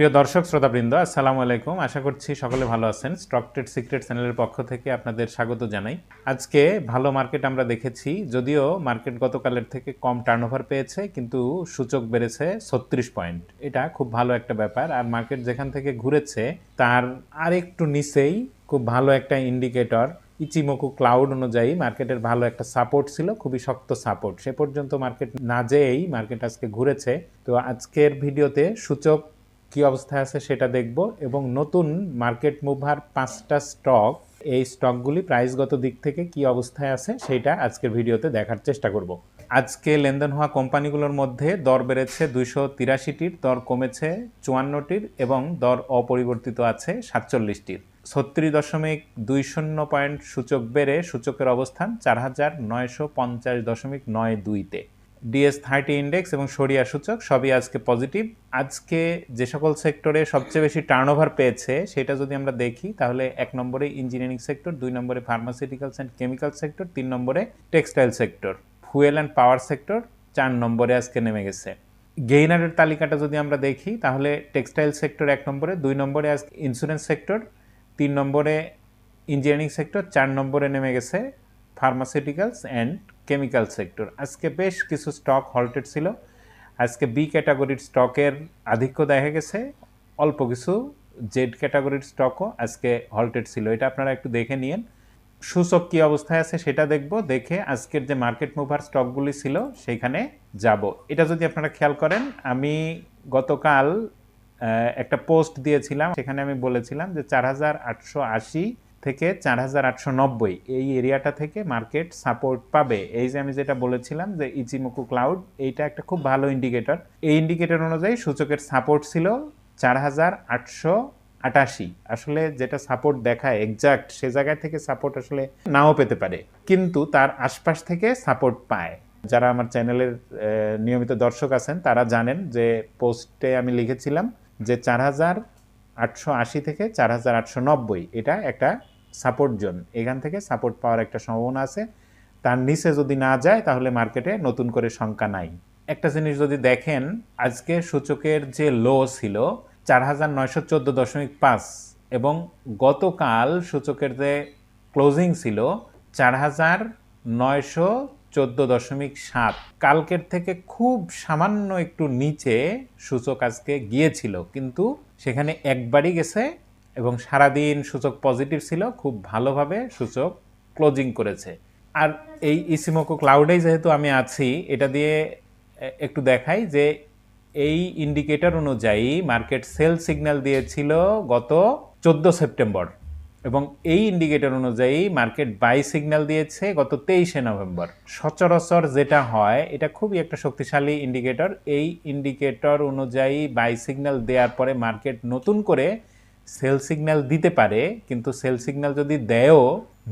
প্রিয় দর্শক, শ্রোতাবৃন্দ, আসসালামু আলাইকুম। আশা করছি সকলে ভালো আছেন। স্টক ট্রেড সিক্রেট চ্যানেলের পক্ষ থেকে আপনাদের স্বাগত জানাই। আজকে ভালো মার্কেট আমরা দেখেছি, যদিও মার্কেট গতকালের থেকে কম টার্নওভার পেয়েছে, কিন্তু সূচক বেড়েছে ছত্রিশ পয়েন্ট এটা খুব ভালো একটা ব্যাপার। আর মার্কেট যেখান থেকে ঘুরেছে, তার আরেকটু নিচেই খুব ভালো একটা ইন্ডিকেটর ইচিমোকু ক্লাউড অনুযায়ী মার্কেটের ভালো একটা সাপোর্ট ছিল, খুবই শক্ত সাপোর্ট সে পর্যন্ত মার্কেট না যেয়েই মার্কেট আজকে ঘুরেছে। তো আজকের ভিডিওতে সূচক কি অবস্থায় আছে সেটা দেখব। এবং নতুন মার্কেট মুভার পাঁচটা স্টক, এই স্টকগুলি প্রাইসগত দিক থেকে কি অবস্থায় আছে সেটা আজকের ভিডিওতে দেখার চেষ্টা করব। আজকে লেনদেন হওয়া কোম্পানিগুলোর মধ্যে দর বেড়েছে দুইশো তিরাশিটির, দর কমেছে চুয়ান্নটির এবং দর অপরিবর্তিত আছে সাতচল্লিশটির। ছত্রিশ দশমিক দুই শূন্য পয়েন্ট সূচক বেড়ে সূচকের অবস্থান চার হাজার নয়শো পঞ্চাশ দশমিক নয় দুইতে। ডিএস থার্টি ইন্ডেক্স এবং সরিয়া সূচক সবই আজকে পজিটিভ আজকে যে সকল সেক্টরে সবচেয়ে বেশি টার্নওভার পেয়েছে, সেটা যদি আমরা দেখি, তাহলে এক নম্বরে ইঞ্জিনিয়ারিং সেক্টর দুই নম্বরে ফার্মাসিউটিক্যালস অ্যান্ড কেমিক্যাল সেক্টর তিন নম্বরে textile sector fuel and power sector চার নম্বরে আজকে নেমে গেছে। গেইনারের তালিকাটা যদি আমরা দেখি, তাহলে টেক্সটাইল সেক্টর এক নম্বরে, দুই নম্বরে আজকে ইন্স্যুরেন্স সেক্টর তিন নম্বরে ইঞ্জিনিয়ারিং সেক্টর চার নম্বরে নেমে গেছে ফার্মাসিউটিক্যালস অ্যান্ড কেমিক্যাল সেক্টর আজকে বেশ কিছু স্টক হল্টেড ছিল। আজকে বি ক্যাটাগরির স্টকের আধিক্য দেখা গেছে। অল্প কিছু জেড ক্যাটাগরির স্টকও আজকে হল্টেড ছিল। এটা আপনারা একটু দেখে নিন সূচক কী অবস্থায় আছে সেটা দেখব। দেখে আজকের যে মার্কেট মুভার স্টকগুলি ছিল সেইখানে যাব। এটা যদি আপনারা খেয়াল করেন, আমি গতকাল একটা পোস্ট দিয়েছিলাম। সেখানে আমি বলেছিলাম যে চার হাজার আটশো আশি থেকে চার হাজার আটশো নব্বই। এই এরিয়াটা থেকে মার্কেট সাপোর্ট পাবে। এই যে আমি যেটা বলেছিলাম যে ইচিমুকু ক্লাউড, এইটা একটা খুব ভালো ইন্ডিকেটর এই ইন্ডিকেটর অনুযায়ী সূচকের সাপোর্ট ছিল চার হাজার আটশো আটাশি। আসলে যেটা সাপোর্ট দেখায় এক্সাক্ট সে জায়গায় থেকে সাপোর্ট আসলে নাও পেতে পারে। কিন্তু তার আশপাশ থেকে সাপোর্ট পায়। যারা আমার চ্যানেলের নিয়মিত দর্শক আছেন, তারা জানেন যে পোস্টে আমি লিখেছিলাম যে চার হাজার আটশো আশি থেকে চার হাজার আটশো নব্বই। এটা একটা সাপোর্ট জোন এখান থেকে সাপোর্ট পাওয়ার একটা সম্ভাবনা আছে। তার নিচে যদি না যায়, তাহলে মার্কেটে নতুন করে শঙ্কা নাই। একটা জিনিস যদি দেখেন, আজকে সূচকের যে লো ছিল, চার হাজার নয়শো চোদ্দ দশমিক পাঁচ এবং গতকাল সূচকের যে ক্লোজিং ছিল, চার হাজার নয়শো চোদ্দ দশমিক সাত। কালকের থেকে খুব সামান্য একটু নিচে সূচক আজকে গিয়েছিল, কিন্তু সেখানে একবারই গেছে এবং সারাদিন সূচক পজিটিভ ছিল, খুব ভালোভাবে সূচক ক্লোজিং করেছে। আর এই ইসিমোকো ক্লাউডে যেহেতু আমি আছি, এটা দিয়ে একটু দেখাই যে এই ইন্ডিকেটর অনুযায়ী মার্কেট সেল সিগন্যাল দিয়েছিল গত চোদ্দ সেপ্টেম্বর এবং এই ইন্ডিকেটর অনুযায়ী মার্কেট বাই সিগন্যাল দিয়েছে গত তেইশে নভেম্বর। সচরাচর যেটা হয়, এটা খুবই একটা শক্তিশালী ইন্ডিকেটর। এই ইন্ডিকেটর অনুযায়ী বাই সিগন্যাল দেওয়ার পরে মার্কেট নতুন করে সেল সিগন্যাল দিতে পারে, কিন্তু সেল সিগন্যাল যদি দেয়ও,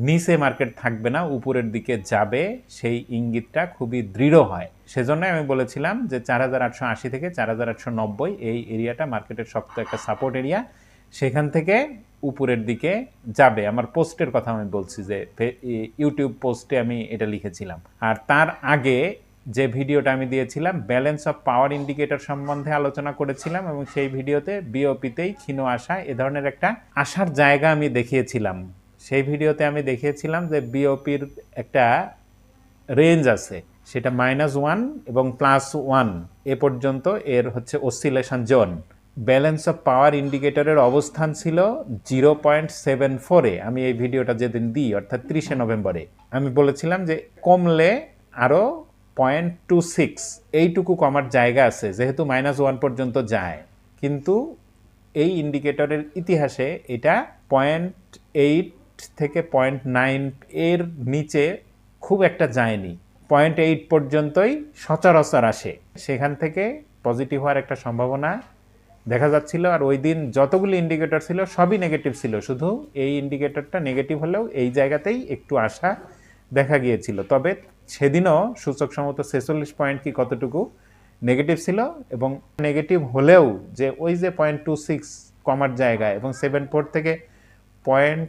নিচে মার্কেট থাকবে না, উপরের দিকে যাবে, সেই ইঙ্গিতটা খুবই দৃঢ় হয়। সেজন্য আমি বলেছিলাম যে চার হাজার আটশো আশি থেকে চার হাজার আটশো নব্বই এই এরিয়াটা মার্কেটের শক্ত একটা সাপোর্ট এরিয়া সেখান থেকে উপরের দিকে যাবে। আমার পোস্টের কথা আমি বলছি যে ইউটিউব পোস্টে আমি এটা লিখেছিলাম। আর তার আগে যে ভিডিওটা আমি দিয়েছিলাম ব্যালেন্স অফ পাওয়ার ইন্ডিকেটর সম্বন্ধে আলোচনা করেছিলাম এবং সেই ভিডিওতে বিওপিতেই ক্ষীণ আসা এ ধরনের একটা আসার জায়গা আমি দেখিয়েছিলাম। সেই ভিডিওতে আমি দেখিয়েছিলাম যে বিওপির একটা রেঞ্জ আছে, সেটা মাইনাস ওয়ান এবং প্লাস ওয়ান এ পর্যন্ত এর হচ্ছে oscillation zone balance of power ইন্ডিকেটরের অবস্থান ছিল জিরো পয়েন্ট সেভেন ফোরে আমি এই ভিডিওটা যেদিন দিই, অর্থাৎ ত্রিশে নভেম্বরে। আমি বলেছিলাম যে কমলে আরও পয়েন্ট টু সিক্স এইটুকু কমার জায়গা আছে, যেহেতু মাইনাস ওয়ান পর্যন্ত যায়। কিন্তু এই ইন্ডিকেটরের ইতিহাসে এটা পয়েন্ট এইট থেকে পয়েন্ট নাইন এর নিচে খুব একটা যায়নি। পয়েন্ট এইট পর্যন্তই সচরাচর আসে। সেখান থেকে পজিটিভ হওয়ার একটা সম্ভাবনা দেখা যাচ্ছিল, আর ওই দিন যতগুলি ইন্ডিকেটর ছিল সবই নেগেটিভ ছিল। শুধু এই ইন্ডিকেটরটা নেগেটিভ হলেও এই জায়গাতেই একটু আশা দেখা গিয়েছিল। তবে সেদিনও সূচক সম্ভবত ছেচল্লিশ পয়েন্ট কি কতটুকু? নেগেটিভ ছিল এবং নেগেটিভ হলেও যে ওই যে পয়েন্ট টু সিক্স কমার জায়গা এবং সেভেন ফোর থেকে পয়েন্ট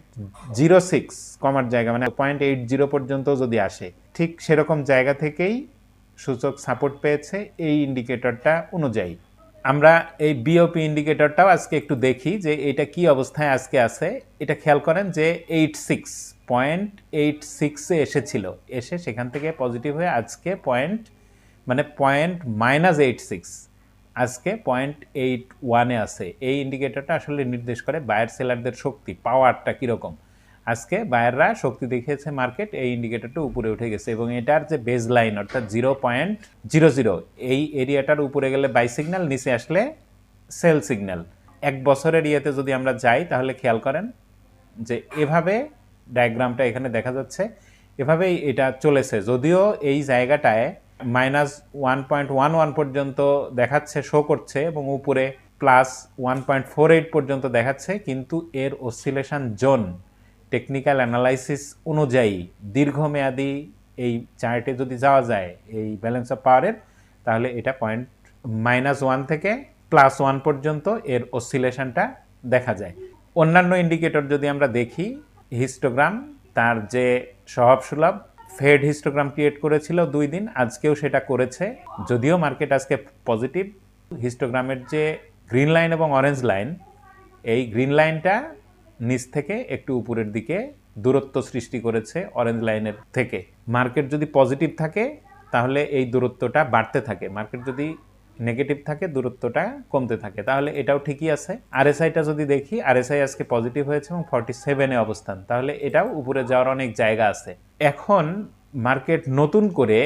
জিরো সিক্স কমার জায়গা মানে পয়েন্ট এইট জিরো পর্যন্ত যদি আসে, ঠিক সেরকম জায়গা থেকেই সূচক সাপোর্ট পেয়েছে এই ইন্ডিকেটরটা অনুযায়ী। আমরা এই বিওপি ইন্ডিকেটরটাও আজকে একটু দেখি যে এটা কি অবস্থায় আজকে আছে। এটা খেয়াল করেন যে এইট সিক্স পয়েন্ট এইট সিক্সে এসেছিল। এসে সেখান থেকে পজিটিভ হয়ে আজকে পয়েন্ট মানে পয়েন্ট মাইনাস এইট সিক্স আজকে পয়েন্ট এইট ওয়ানে আছে। এই ইন্ডিকেটরটা আসলে নির্দেশ করে বায়ার সেলারদের শক্তি পাওয়ারটা কীরকম। আজকে বায়াররা শক্তি দেখিয়েছে মার্কেট এই ইন্ডিকেটরটা উপরে উঠে গেছে এবং এটার যে বেজ লাইন অর্থাৎ জিরো পয়েন্ট জিরো জিরো এই এরিয়াটার উপরে গেলে বাই সিগন্যাল নিচে আসলে সেল সিগন্যাল এক বছরের ইয়েতে যদি আমরা যাই, তাহলে খেয়াল করেন যে এভাবে ডায়াগ্রামটা এখানে দেখা যাচ্ছে। এভাবেই এটা চলেছে। যদিও এই জায়গাটায় minus one point one one পর্যন্ত দেখাচ্ছে শো করছে এবং উপরে plus one point four eight পর্যন্ত দেখাচ্ছে, কিন্তু এর অসিলেশন জোন টেকনিক্যাল অ্যানালাইসিস অনুযায়ী দীর্ঘমেয়াদী এই চার্টে যদি যাওয়া যায়, এই ব্যালেন্স অফ পাওয়ারের তাহলে এটা পয়েন্ট মাইনাস ওয়ান থেকে প্লাস ওয়ান পর্যন্ত এর অসিলেশনটা দেখা যায়। অন্যান্য ইন্ডিকেটর যদি আমরা দেখি হিস্টোগ্রাম তার যে স্বভাবসুলভ ফেড হিস্টোগ্রাম ক্রিয়েট করেছিল দুই দিন, আজকেও সেটা করেছে। যদিও মার্কেট আজকে পজিটিভ হিস্টোগ্রামের যে গ্রিন লাইন এবং অরেঞ্জ লাইন এই গ্রিন লাইনটা নিচ থেকে একটু উপরের দিকে দূরত্ব সৃষ্টি করেছে অরেঞ্জ লাইনের থেকে। মার্কেট যদি পজিটিভ থাকে, তাহলে এই দূরত্বটা বাড়তে থাকে। মার্কেট যদি নেগেটিভ থাকে, দূরত্বটা কমতে থাকে। তাহলে এটাও ঠিকই আছে। আরএসআইটা যদি দেখি আরএসআই আজকে পজিটিভ হয়েছে এবং ফর্টি সেভেনে অবস্থান। তাহলে এটাও উপরে যাওয়ার অনেক জায়গা আছে। এখন মার্কেট নতুন করে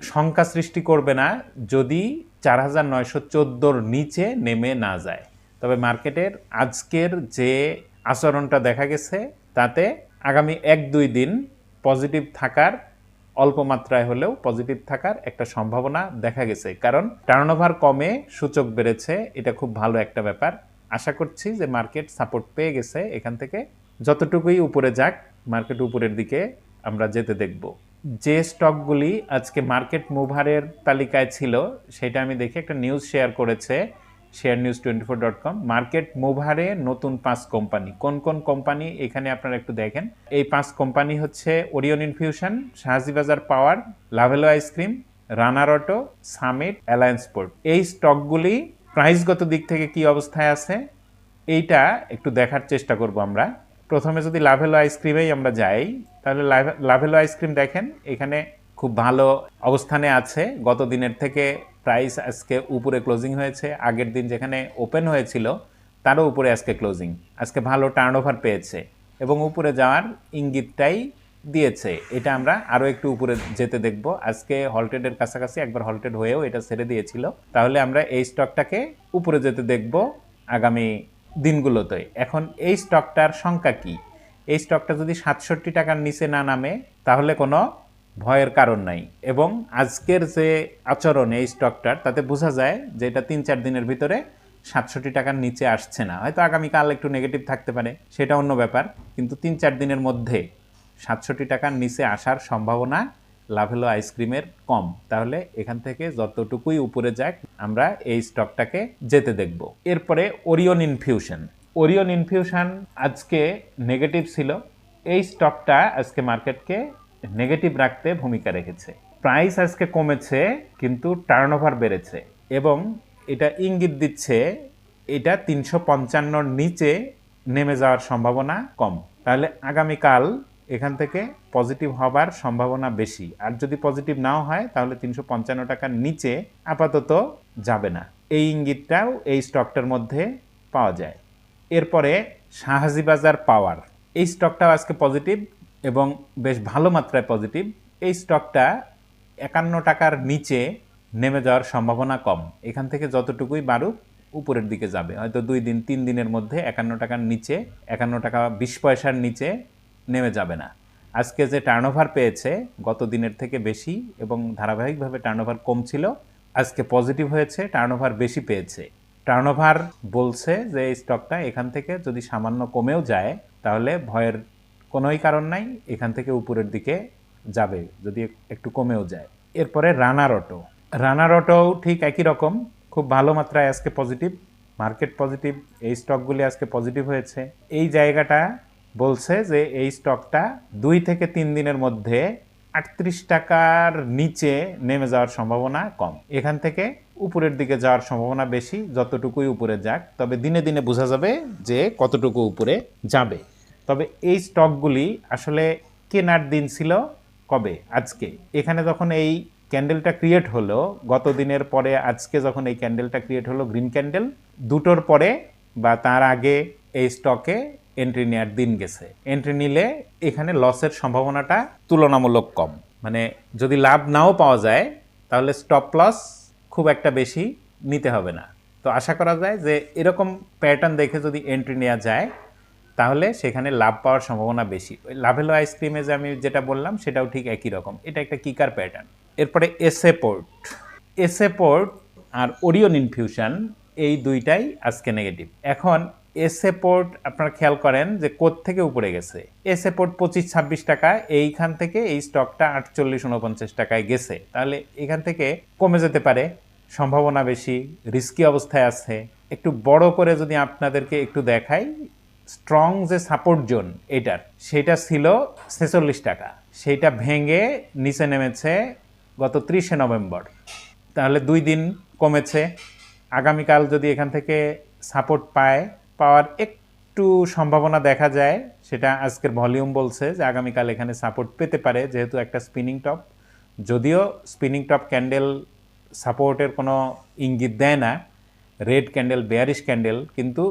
শঙ্কা সৃষ্টি করবে না যদি চার হাজার নয়শো চোদ্দোর নিচে নেমে না যায়। তবে মার্কেটের আজকের যে আচরণটা দেখা গেছে, তাতে আগামী এক দুই দিন পজিটিভ থাকার অল্প মাত্রায় হলেও পজিটিভ থাকার একটা সম্ভাবনা দেখা গেছে। কারণ টার্নওভার কমে, সূচক বেড়েছে, এটা খুব ভালো একটা ব্যাপার। আশা করছি যে মার্কেট সাপোর্ট পেয়ে গেছে এখান থেকে। যতটুকুই উপরে যাক মার্কেট উপরের দিকে আমরা যেতে দেখব। যে স্টকগুলি আজকে মার্কেট মুভারের তালিকায় ছিল, সেটা আমি দেখে একটা নিউজ শেয়ার করেছে। Share news twenty four dot com market মুভারে নতুন পাঁচ কোম্পানি কোন কোন কোম্পানি এখানে আপনারা একটু দেখেন। এই পাঁচ কোম্পানি হচ্ছে Orion Infusion Shahjibazar Power Lovello ice cream Runner Auto Summit Alliance Port এই স্টকগুলি প্রাইসগত দিক থেকে কি অবস্থায় আছে? এইটা একটু দেখার চেষ্টা করব আমরা। প্রথমে যদি লাভেলো আইসক্রিমেই আমরা যাই, তাহলে লাভে- লাভেলো আইসক্রিম দেখেন, এখানে খুব ভালো অবস্থানে আছে। গত দিনের থেকে প্রাইস আজকে উপরে ক্লোজিং হয়েছে। আগের দিন যেখানে ওপেন হয়েছিল, তারও উপরে আজকে ক্লোজিং আজকে ভালো টার্ন ওভার পেয়েছে এবং উপরে যাওয়ার ইঙ্গিতটাই দিয়েছে। এটা আমরা আরও একটু উপরে যেতে দেখব। আজকে হলটেডের কাছাকাছি একবার হলটেড হয়েও এটা ছেড়ে দিয়েছিল। তাহলে আমরা এই স্টকটাকে উপরে যেতে দেখব আগামী দিনগুলোতে। এখন এই স্টকটার সংখ্যা কি? এই স্টকটা যদি সাতষট্টি টাকার নিচে না নামে, তাহলে কোনো ভয়ের কারণ নাই। এবং আজকের যে আচরণ এই স্টকটার তাতে বোঝা যায় যে এটা তিন চার দিনের ভিতরে সাতষট্টি টাকার নিচে আসছে না। হয়তো আগামীকাল একটু নেগেটিভ থাকতে পারে, সেটা অন্য ব্যাপার। কিন্তু তিন চার দিনের মধ্যে সাতষট্টি টাকার নিচে আসার সম্ভাবনা লাভেলো আইসক্রিমের কম। তাহলে এখান থেকে যতটুকুই উপরে যাক, আমরা এই স্টকটাকে যেতে দেখব। এরপরে ওরিয়ন ইনফিউশন ওরিয়ন ইনফিউশন আজকে নেগেটিভ ছিল। এই স্টকটা আজকে মার্কেটকে নেগেটিভ রাখতে ভূমিকা রেখেছে। প্রাইস আজকে কমেছে, কিন্তু টার্নওভার বেড়েছে এবং এটা ইঙ্গিত দিচ্ছে, এটা তিনশো পঞ্চান্নর নিচে নেমে যাওয়ার সম্ভাবনা কম। তাহলে আগামীকাল এখান থেকে পজিটিভ হবার সম্ভাবনা বেশি। আর যদি পজিটিভ নাও হয়, তাহলে তিনশো পঞ্চান্ন টাকার নিচে আপাতত যাবে না। এই ইঙ্গিতটাও এই স্টকটার মধ্যে পাওয়া যায়। এরপরে শাহজিবাজার পাওয়ার এই স্টকটাও আজকে পজিটিভ এবং বেশ ভালো মাত্রায় পজিটিভ এই স্টকটা একান্ন টাকার নিচে নেমে যাওয়ার সম্ভাবনা কম। এখান থেকে যতটুকুই বাড়ুক, উপরের দিকে যাবে। হয়তো দুই দিন, তিন দিনের মধ্যে একান্ন টাকার নিচে, একান্ন টাকা বিশ পয়সার নিচে নেমে যাবে না। আজকে যে টার্নওভার পেয়েছে, গত দিনের থেকে বেশি এবং ধারাবাহিকভাবে টার্নওভার কম ছিল আজকে পজিটিভ হয়েছে টার্নওভার বেশি পেয়েছে। টার্নওভার বলছে যে, এই স্টকটা এখান থেকে যদি সামান্য কমেও যায়, তাহলে ভয়ের কোনোই কারণ নাই, এখান থেকে উপরের দিকে যাবে, যদি একটু কমেও যায়। এরপরে রানার অটো। রানার অটোও ঠিক একই রকম, খুব ভালো মাত্রায় আজকে পজিটিভ মার্কেট পজিটিভ এই স্টকগুলি আজকে পজিটিভ হয়েছে। এই জায়গাটা বলছে যে এই স্টকটা দুই থেকে তিন দিনের মধ্যে আটত্রিশ টাকার নিচে নেমে যাওয়ার সম্ভাবনা কম। এখান থেকে উপরের দিকে যাওয়ার সম্ভাবনা বেশি, যতটুকুই উপরে যাক, তবে দিনে দিনে বোঝা যাবে যে কতটুকু উপরে যাবে। তবে এই স্টকগুলি আসলে কেনার দিন ছিল কবে? আজকে। এখানে যখন এই ক্যান্ডেলটা ক্রিয়েট হলো, গত দিনের পরে আজকে যখন এই ক্যান্ডেলটা ক্রিয়েট হলো, গ্রিন ক্যান্ডেল, দুটোর পরে বা তার আগে এই স্টকে এন্ট্রি নেওয়ার দিন গেছে। এন্ট্রি নিলে এখানে লসের সম্ভাবনাটা তুলনামূলক কম। মানে যদি লাভ নাও পাওয়া যায়, তাহলে স্টপ লস খুব একটা বেশি নিতে হবে না। তো আশা করা যায় যে এরকম প্যাটার্ন দেখে যদি এন্ট্রি নেওয়া যায় তাহলে সেখানে লাভ পাওয়ার সম্ভাবনা বেশি। ওই লাভেলো আইসক্রিমে যে আমি যেটা বললাম, সেটাও ঠিক একই রকম। এটা একটা কিকার প্যাটার্ন। এরপরে এসএ পোর্ট। এসএ পোর্ট আর ওরিয়ন ইনফিউশন, এই দুইটাই আজকে নেগেটিভ। এখন এসএ পোর্ট আপনারা খেয়াল করেন যে কোথ থেকে উপরে গেছে। এসএ পোর্ট পঁচিশ, ছাব্বিশ টাকা, এইখান থেকে এই স্টকটা আটচল্লিশ উনপঞ্চাশ টাকায় গেছে। তাহলে এখান থেকে কমে যেতে পারে, সম্ভাবনা বেশি, রিস্কি অবস্থায় আছে। একটু বড় করে যদি আপনাদেরকে একটু দেখাই স্ট্রং যে সাপোর্ট জোন এটার। সেটা ছিল ছেচল্লিশ টাকা। সেইটা ভেঙে নিচে নেমেছে গত ত্রিশে নভেম্বর। তাহলে দুই দিন কমেছে। আগামীকাল যদি এখান থেকে সাপোর্ট পায়, পাওয়ার একটু সম্ভাবনা দেখা যায়, সেটা আজকের ভলিউম বলছে যে আগামীকাল এখানে সাপোর্ট পেতে পারে, যেহেতু একটা স্পিনিং টপ যদিও স্পিনিং টপ ক্যান্ডেল সাপোর্টের কোনো ইঙ্গিত দেয় না। রেড ক্যান্ডেল বেয়ারিশ ক্যান্ডেল কিন্তু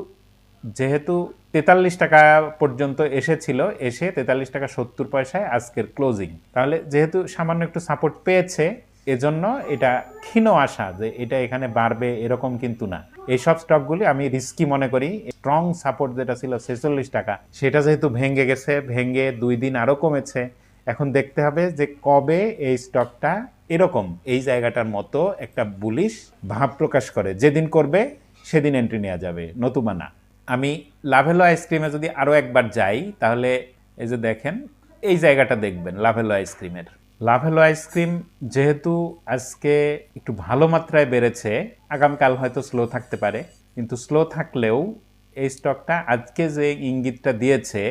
যেহেতু তেতাল্লিশ টাকা পর্যন্ত এসেছিল, এসে তেতাল্লিশ টাকা সত্তর পয়সায় আজকের ক্লোজিং তাহলে যেহেতু সামান্য একটু সাপোর্ট পেয়েছে, এজন্য এটা ক্ষীণ আশা যে এটা এখানে বাড়বে এরকম কিন্তু না। এইসব স্টকগুলি আমি রিস্কি মনে করি। স্ট্রং সাপোর্ট যেটা ছিল ছেচল্লিশ টাকা, সেটা যেহেতু ভেঙে গেছে, ভেঙে দুই দিন আরও কমেছে। এখন দেখতে হবে যে কবে এই স্টকটা এরকম, এই জায়গাটার মতো একটা বুলিশ ভাব প্রকাশ করে। যেদিন করবে, সেদিন এন্ট্রি নেওয়া যাবে। নতুবা না। আমি লাভেলো আইসক্রিমে যদি আরও একবার যাই, তাহলে এই যে দেখেন, এই জায়গাটা দেখবেন লাভেলো আইসক্রিমের লাভেলো আইসক্রিম যেহেতু আজকে একটু ভালো মাত্রায় বেড়েছে, আগামীকাল হয়তো স্লো থাকতে পারে, কিন্তু স্লো থাকলেও এই স্টকটা আজকে যে ইঙ্গিতটা দিয়েছে,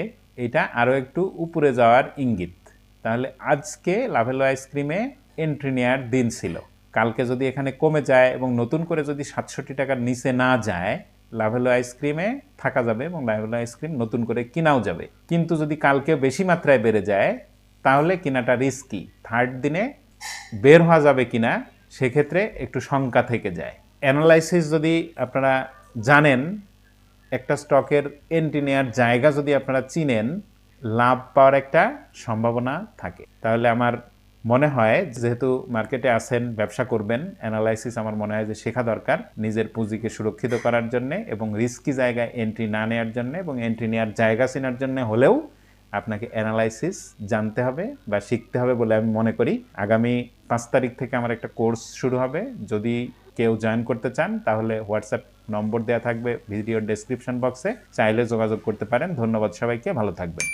এটা আরও একটু উপরে যাওয়ার ইঙ্গিত। তাহলে আজকে লাভেলো আইসক্রিমে এন্ট্রি নেওয়ার দিন ছিল। কালকে যদি এখানে কমে যায় এবং নতুন করে যদি সাতষট্টি টাকার নিচে না যায় লাভেলো আইসক্রিমে থাকা যাবে এবং লাভেলো আইসক্রিম নতুন করে কিনাও যাবে। কিন্তু যদি কালকে বেশি মাত্রায় বেড়ে যায়, তাহলে কিনাটা রিস্কি থার্ড দিনে বের হওয়া যাবে কিনা, সেক্ষেত্রে একটু শঙ্কা থেকে যায়। অ্যানালাইসিস যদি আপনারা জানেন, একটা স্টকের এন্ট্রি নেওয়ার জায়গা যদি আপনারা চিনেন, লাভ পাওয়ার একটা সম্ভাবনা থাকে। তাহলে আমার মনে হয় যেহেতু মার্কেটে আছেন, ব্যবসা করবেন অ্যানালাইসিস আমার মনে হয় যে শেখা দরকার নিজের পুঁজিকে সুরক্ষিত করার জন্য এবং রিস্কি জায়গায় এন্ট্রি না নেওয়ার জন্য এবং এন্ট্রি নেওয়ার জায়গা চেনার জন্য হলেও আপনাকে অ্যানালাইসিস জানতে হবে বা শিখতে হবে বলে আমি মনে করি। আগামী পাঁচ তারিখ থেকে আমার একটা কোর্স শুরু হবে। যদি কেউ জয়েন করতে চান, তাহলে হোয়াটসঅ্যাপ নম্বর দেওয়া থাকবে ভিডিওর ডেসক্রিপশন বক্সে চাইলে যোগাযোগ করতে পারেন। ধন্যবাদ সবাইকে। ভালো থাকবেন।